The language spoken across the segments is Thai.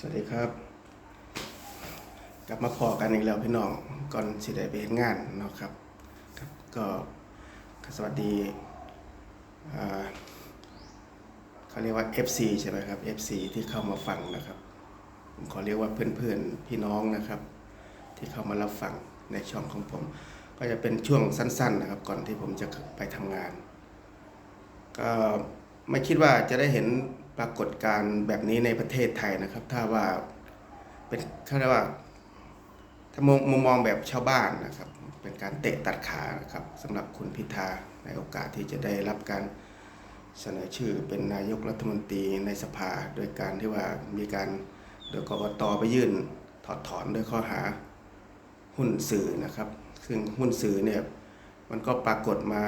สวัสดีครับ กลับมาพอกันอีกแล้วพี่น้องก่อนสิได้ไปเห็นงานเนาะครับครับก็ก็สวัสดีอ่าเขาเรียกว่า FC ใช่ไหมครับ FC ที่เข้ามาฟังนะครับผมขอเรียกว่าเพื่อนๆพี่น้องนะครับ ที่เข้ามารับฟังในช่องของผม ก็จะเป็นช่วงสั้น ๆ นะครับ ก่อนที่ผมจะไปทำงาน ก็ไม่คิดว่าจะได้เห็น ปรากฏการณ์แบบนี้ในประเทศไทยนะครับ ถ้าว่าเป็นเขาเรียกว่าถ้ามองมุมมองแบบชาวบ้านนะครับ เป็นการเตะตัดขานะครับสำหรับคุณพิธาในโอกาสที่จะได้รับการเสนอชื่อเป็นนายกรัฐมนตรีในสภา โดยการที่ว่ามีการโดยกกตไปยื่นถอดถอนด้วยข้อหาหุ้นสื่อนะครับ ซึ่งหุ้นสื่อเนี่ยมันก็ปรากฏมา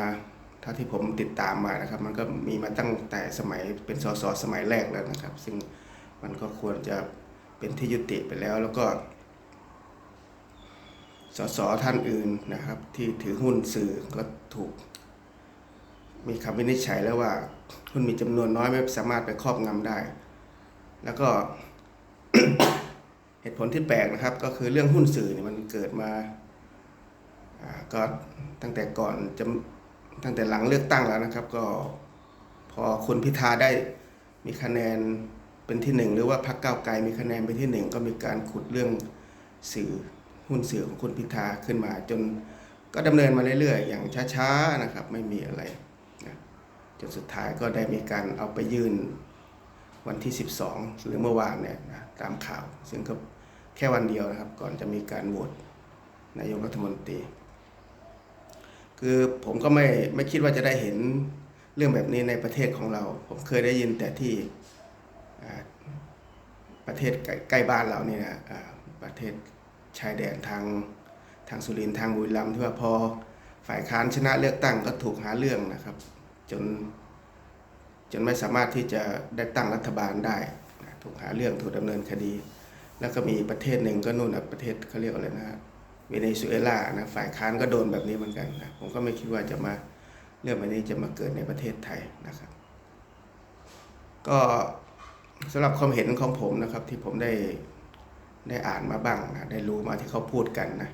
เท่าที่ผมติดตามมานะครับ มันก็มีมาตั้งแต่สมัยเป็นสสสมัยแรกแล้วนะครับ ซึ่งมันก็ควรจะเป็นที่ยุติไปแล้วแล้วก็สสท่านอื่นนะครับ ที่ถือหุ้นสื่อก็ถูก มีคำวินิจฉัยแล้วว่าหุ้นมีจำนวนน้อยไม่สามารถไปครอบงำได้ แล้วก็เหตุผลที่แปลกนะครับ ก็คือเรื่องหุ้นสื่อเนี่ยมันเกิดมาอ่าก็ตั้งแต่ก่อนจะ ตั้งแต่หลังเลือกตั้งแล้วนะครับ ก็พอคุณพิธาได้มีคะแนนเป็นที่หนึ่งหรือว่าพรรคก้าวไกลมีคะแนนเป็นที่หนึ่งก็มีการขุดเรื่องสื่อหุ้นสื่อของคุณพิธาขึ้นมา จนก็ดำเนินมาเรื่อยๆ อย่างช้าๆนะครับ ไม่มีอะไรนะจนสุดท้ายก็ได้มีการเอาไปยื่นวันที่ 12 หรือเมื่อวานเนี่ยนะตามข่าว ซึ่งก็แค่วันเดียวนะครับ ก่อนจะมีการโหวตนายกรัฐมนตรี คือผมก็ไม่ไม่คิดว่าจะได้เห็นเรื่องแบบนี้ในประเทศของเรา ผมเคยได้ยินแต่ที่ประเทศใกล้ใกล้บ้านเราเนี่ยนะประเทศชายแดนทางทางสุรินทางบุรีรัมย์ที่ว่าพอฝ่ายค้านชนะเลือกตั้งก็ถูกหาเรื่องนะครับ จนจนไม่สามารถที่จะได้ตั้งรัฐบาลได้ถูกหาเรื่องถูกดำเนินคดี แล้วก็มีประเทศหนึ่งก็นู่นนะประเทศเขาเรียกอะไรนะฮะ เวเนซุเอลานะฝ่ายค้านก็โดนแบบนี้เหมือนกันนะผมก็ไม่คิดว่าจะมาเรื่องแบบนี้จะมาเกิดในประเทศไทยนะครับ ก็สำหรับความเห็นของผมนะครับที่ผมได้ได้อ่านมาบ้างนะได้รู้มาที่เขาพูดกันนะ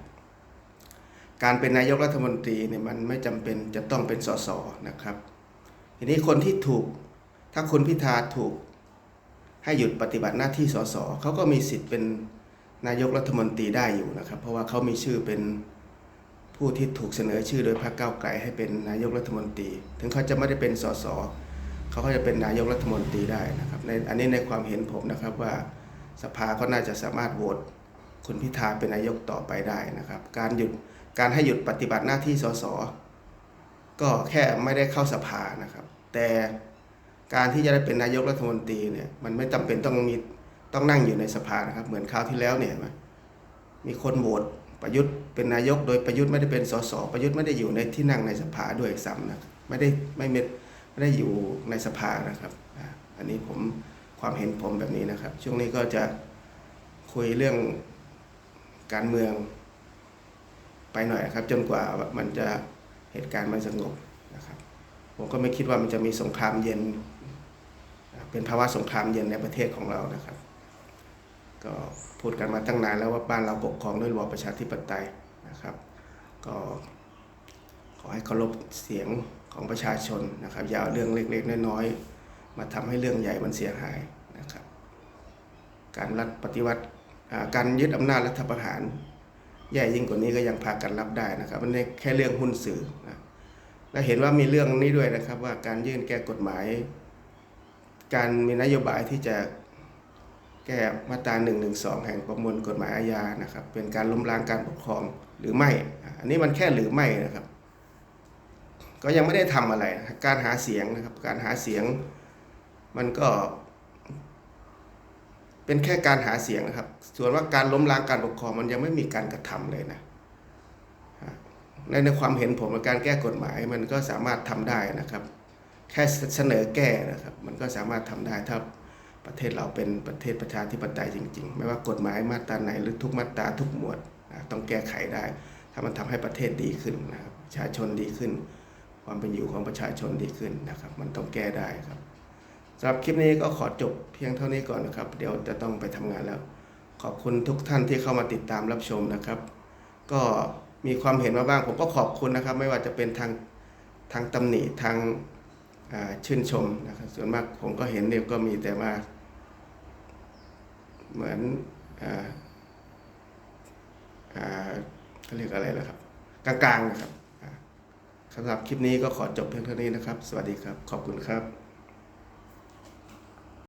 การเป็นนายกรัฐมนตรีเนี่ยมันไม่จำเป็นจะต้องเป็นสสนะครับ ทีนี้คนที่ถูกถ้าคุณพิธาถูกให้หยุดปฏิบัติหน้าที่สสเขาก็มีสิทธิ์เป็น นายกรัฐมนตรีได้อยู่นะครับ เพราะว่าเขามีชื่อเป็นผู้ที่ถูกเสนอชื่อโดยพรรคก้าวไกลให้เป็นนายกรัฐมนตรี ถึงเขาจะไม่ได้เป็นสสเขาก็จะเป็นนายกรัฐมนตรีได้นะครับในอันนี้ในความเห็นผมนะครับว่าสภาก็น่าจะสามารถโหวตคุณพิธาเป็นนายกต่อไปได้นะครับ การหยุดการให้หยุดปฏิบัติหน้าที่สสก็แค่ไม่ได้เข้าสภานะครับ แต่การที่จะได้เป็นนายกรัฐมนตรีเนี่ยมันไม่จำเป็นต้องมี ต้องนั่งอยู่ในสภานะครับ เหมือนคราวที่แล้วเนี่ยมีคนโหวตประยุทธ์เป็นนายก โดยประยุทธ์ไม่ได้เป็นสสประยุทธ์ไม่ได้อยู่ในที่นั่งในสภาด้วยซ้ำนะไม่ได้ไม่ไม่ไม่ได้อยู่ในสภานะครับ อันนี้ผมความเห็นผมแบบนี้นะครับ ช่วงนี้ก็จะคุยเรื่องการเมืองไปหน่อยครับ จนกว่ามันจะเหตุการณ์มันสงบนะครับผมก็ไม่คิดว่ามันจะมีสงครามเย็น เป็นภาวะสงครามเย็นในประเทศของเรานะครับ ก็พูดกันมาตั้งนานแล้วว่าบ้านเราปกครองด้วยระบอบประชาธิปไตยนะครับ ก็ขอให้เคารพเสียงของประชาชนนะครับอย่าเอาเรื่องเล็กๆน้อยๆมาทำให้เรื่องใหญ่มันเสียหายนะครับ การรัฐปฏิวัติการยึดอำนาจรัฐประหารแย่ยิ่งกว่านี้ก็ยังพากันรับได้นะครับ มันแค่เรื่องหุ้นสื่อนะและเห็นว่ามีเรื่องนี้ด้วยนะครับว่าการยื่นแก้กฎหมาย การมีนโยบายที่จะ แก้มาตรา1นึแห่งประมวลกฎหมายอาญานะครับ เป็นการล้มล้างการปกครองหรือไม่ อันนี้มันแค่หรือไม่นะครับ ก็ยังไม่ได้ทำอะไระการหาเสียงนะครับ การหาเสียงมันก็ เป็นแค่การหาเสียงนะครับ ส่วนว่าการล้มล้างการปกครองมันยังไม่มีการกระทำเลยนะในในความเห็นผมการแก้กฎหมายมันก็สามารถทำได้นะครับ แค่เสนอแก้นะครับ มันก็สามารถทำได้ถ้า ประเทศเราเป็นประเทศประชาธิปไตยจริง ๆ ไม่ว่ากฎหมายมาตราไหนหรือทุกมาตราทุกหมวดนะต้องแก้ไขได้ ถ้ามันทำให้ประเทศดีขึ้นนะครับประชาชนดีขึ้น ความเป็นอยู่ของประชาชนดีขึ้นนะครับ มันต้องแก้ได้ครับสำหรับคลิปนี้ก็ขอจบเพียงเท่านี้ก่อนนะครับ เดี๋ยวจะต้องไปทำงานแล้ว ขอบคุณทุกท่านที่เข้ามาติดตามรับชมนะครับ ก็มีความเห็นมาบ้างผมก็ขอบคุณนะครับ ไม่ว่าจะเป็นทางทางตำหนิทางชื่นชมนะครับส่วนมากผมก็เห็นเนี่ยก็มีแต่มา เหมือนอ่าอ่าเขาเรียกอะไรล่ะครับ กลางๆนะครับสำหรับคลิปนี้ก็ขอจบเพียงเท่านี้นะครับ สวัสดีครับ ขอบคุณครับ